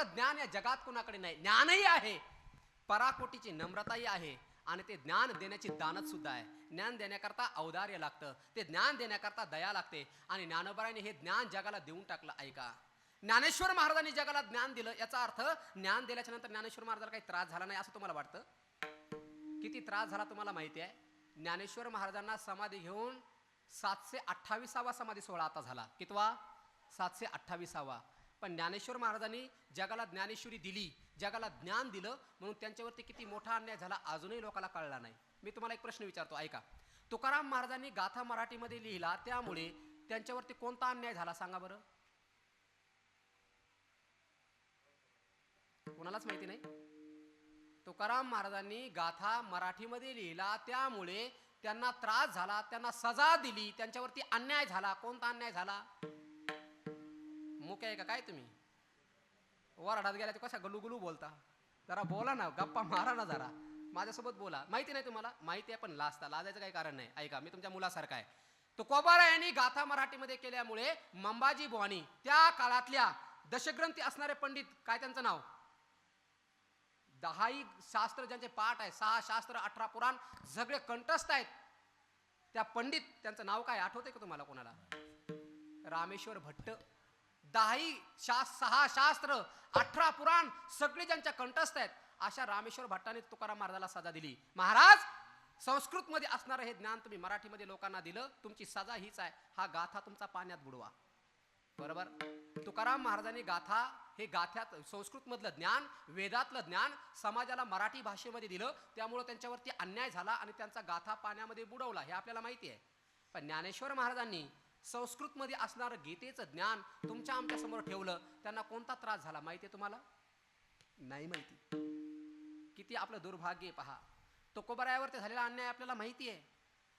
सारखं ज्ञान या जगात कोणाकडे नाही. ज्ञानही आहे पराकोटीची नम्रताही आहे आणि ते ज्ञान देण्याची दानत सुद्धा आहे. ज्ञान देण्याकरता औदार्य लागतं ते ज्ञान देण्याकरता दया लागते आणि ज्ञानोबराने हे ज्ञान जगाला देऊन टाकलं ऐका. ज्ञानेश्वर महाराजांनी जगाला ज्ञान दिलं याचा अर्थ ज्ञान दिल्याच्या नंतर ज्ञानेश्वर महाराजाला काही त्रास झाला नाही असं तुम्हाला वाटतं? किती त्रास झाला तुम्हाला माहिती आहे? ज्ञानेश्वर महाराजांना समाधी घेऊन सातशे अठ्ठावीसावा समाधी सोहळा आता झाला. कितवा? सातशे अठ्ठावीसावा. पण ज्ञानेश्वर महाराजांनी जगाला ज्ञानेश्वरी दिली जगाला ज्ञान दिलं म्हणून त्यांच्यावरती किती मोठा अन्याय झाला अजूनही लोकांना कळला नाही. मी तुम्हाला एक प्रश्न विचारतो ऐका. तुकाराम महाराजांनी गाथा मराठीमध्ये लिहिला त्यामुळे त्यांच्यावरती कोणता अन्याय झाला सांगा बरं? कोणालाच माहिती नाही? तुकाराम महाराजांनी गाथा मराठीमध्ये लिहिला त्यामुळे त्यांना त्रास झाला त्यांना सजा दिली त्यांच्यावरती अन्याय झाला कोणता अन्याय झाला? मुके आहे का? काय तुम्ही? वराडात गेला ते कशा गलू बोलता? जरा बोला ना गप्पा मारा ना जरा. माझ्यासोबत बोला. माहिती नाही तुम्हाला? माहिती आहे पण लाजता. लाजायचं काही कारण नाही. ऐका मी तुमच्या मुलासारखा आहे. तो कोबारा यांनी गाथा मराठीमध्ये केल्यामुळे मंबाजी भवानी त्या काळातल्या दशग्रंथी असणारे पंडित काय त्यांचं नाव? दहाही शास्त्र ज्यांचे पाठ आहे सहा शास्त्र अठरा पुराण सगळे कंठस्थ आहेत. त्या पंडित त्यांचं नाव काय? आठवतंय का तुम्हाला कोणाला? रामेश्वर भट्ट. दहाही शास सहा शास्त्र अठरा पुराण सगळे ज्यांच्या कंठस्थ आहेत अशा रामेश्वर भट्टाने तुकाराम महाराजाला सजा दिली. महाराज संस्कृतमध्ये असणारं हे ज्ञान तुम्ही मराठीमध्ये लोकांना दिलं तुमची सजा हीच आहे. हा गाथा तुमचा पाण्यात बुडवा. बरोबर? तुकाराम महाराजांनी गाथा हे गाथ्यात संस्कृतमधलं ज्ञान वेदातलं ज्ञान समाजाला मराठी भाषेमध्ये दिलं. त्यामुळं त्यांच्यावरती अन्याय झाला आणि त्यांचा गाथा पाण्यामध्ये बुडवला. हे आपल्याला माहिती आहे. पण ज्ञानेश्वर महाराजांनी संस्कृतमध्ये असणारं गीतेचं ज्ञान तुमच्या आमच्यासमोर ठेवलं त्यांना कोणता त्रास झाला माहिती आहे तुम्हाला? नाही माहिती. किती आपलं दुर्भाग्य पहा. तुकोबरायावरती झालेला अन्याय आपल्याला माहिती आहे.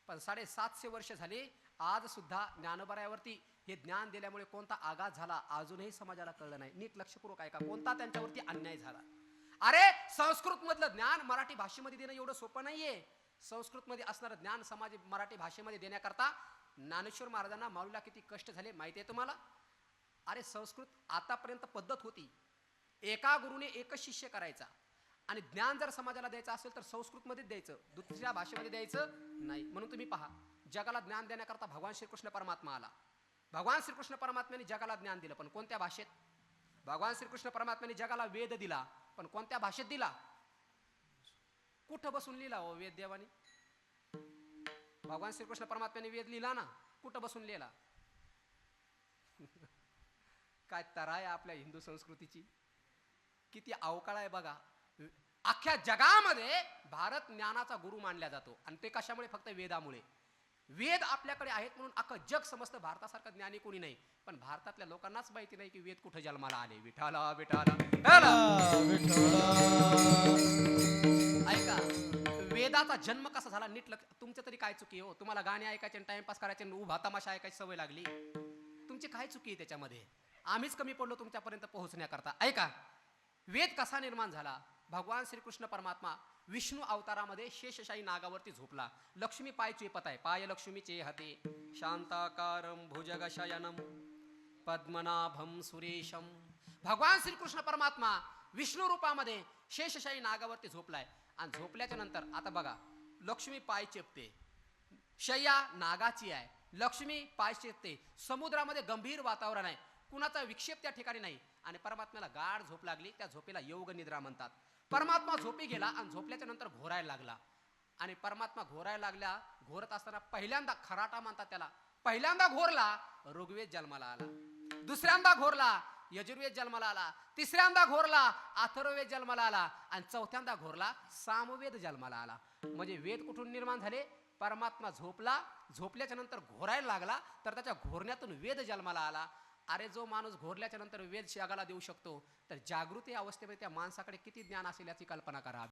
पण साडेसातशे वर्ष झाले आज सुद्धा ज्ञानोबरायावरती हे ज्ञान दिल्यामुळे कोणता आघात झाला अजूनही समाजाला कळलं नाही. नीट लक्षपूर्वक ऐका कोणता त्यांच्यावरती अन्याय झाला? अरे संस्कृत मधलं ज्ञान मराठी भाषेमध्ये देणं एवढं सोपं नाहीये. संस्कृत मध्ये असणारं ज्ञान समाज मराठी भाषेमध्ये देण्याकरता ज्ञानेश्वर महाराजांना माऊलीला किती कष्ट झाले माहिती आहे तुम्हाला? अरे संस्कृत आतापर्यंत पद्धत होती. एका गुरुने एकच शिष्य करायचा आणि ज्ञान जर समाजाला द्यायचं असेल तर संस्कृतमध्येच द्यायचं. दुसऱ्या भाषेमध्ये द्यायचं नाही. म्हणून तुम्ही पहा जगाला ज्ञान देण्याकरता भगवान श्रीकृष्ण परमात्मा आला. भगवान श्रीकृष्ण परमात्म्याने जगाला ज्ञान दिलं पण कोणत्या भाषेत? भगवान श्रीकृष्ण परमात्म्याने जगाला वेद दिला पण कोणत्या भाषेत दिला? कुठं बसून लिहिला हो वेद देवानी? भगवान श्रीकृष्ण परमात्म्याने वेद लिहिला ना कुठं बसून लिहिला? काय तरा आहे आपल्या हिंदू संस्कृतीची? किती अवकाळ आहे बघा. अख्ख्या जगामध्ये भारत ज्ञानाचा गुरु मानला जातो. आणि ते कशामुळे? फक्त वेदामुळे. वेद आपल्याकडे आहेत म्हणून अख्खं जग समजतं भारतासारखं ज्ञानी कोणी नाही. पण भारतातल्या लोकांनाच माहिती नाही की वेद कुठं जन्माला आले. विठाला विठाला मुलाचा जन्म कसा झाला? नीट लक्ष तुमचं तरी काय चुकी हो? तुम्हाला गाणे ऐकायचे टाइमपास करायचे उभा तमाशा ऐकायची सवय लागली. तुमची काय चुकी आहे त्याच्यामध्ये? आम्हीच कमी पडलो तुमच्यापर्यंत पोहोचण्याकरता. ऐका वेद कसा निर्माण झाला? भगवान श्रीकृष्ण परमात्मा विष्णू अवतारामध्ये शेषशाही नागावरती झोपला. लक्ष्मी पाय चेपत आहे. पाय लक्ष्मीचे हते. शांताकारम भुजगशयनम पद्मनाभम सुरेशम भगवान श्रीकृष्ण परमात्मा विष्णू रूपामध्ये शेषशाही नागावरती झोपलाय. आणि झोपल्याच्या नंतर आता बघा लक्ष्मी पाय चेपते. शय्या नागाची आहे. लक्ष्मी पाय चेपते. समुद्रामध्ये गंभीर वातावरण आहे. कुणाचा विक्षेप त्या ठिकाणी नाही. आणि परमात्म्याला गाढ झोप लागली त्या झोपेला योग निद्रा म्हणतात. परमात्मा झोपी गेला आणि झोपल्याच्या नंतर घोरायला लागला. आणि परमात्मा घोरायला लागला घोरत असताना पहिल्यांदा खराटा मानतात त्याला. पहिल्यांदा घोरला ऋग्वेद जन्माला आला. दुसऱ्यांदा घोरला यजुर्वेद जन्माला आला तिसऱ्यांदा घोरला अथर्ववेद जन्माला आला आणि चौथ्यांदा घोरला सामवेद जन्माला आला. म्हणजे वेद कुठून निर्माण झाले? परमात्मा झोपला झोपल्याच्या नंतर घोरायला लागला तर त्याच्या घोरण्यातून वेद जन्माला आला. अरे जो माणूस घोरल्याच्या नंतर वेद जगाला देऊ शकतो तर जागृती अवस्थेमध्ये त्या माणसाकडे किती ज्ञान असेल याची कल्पना करा.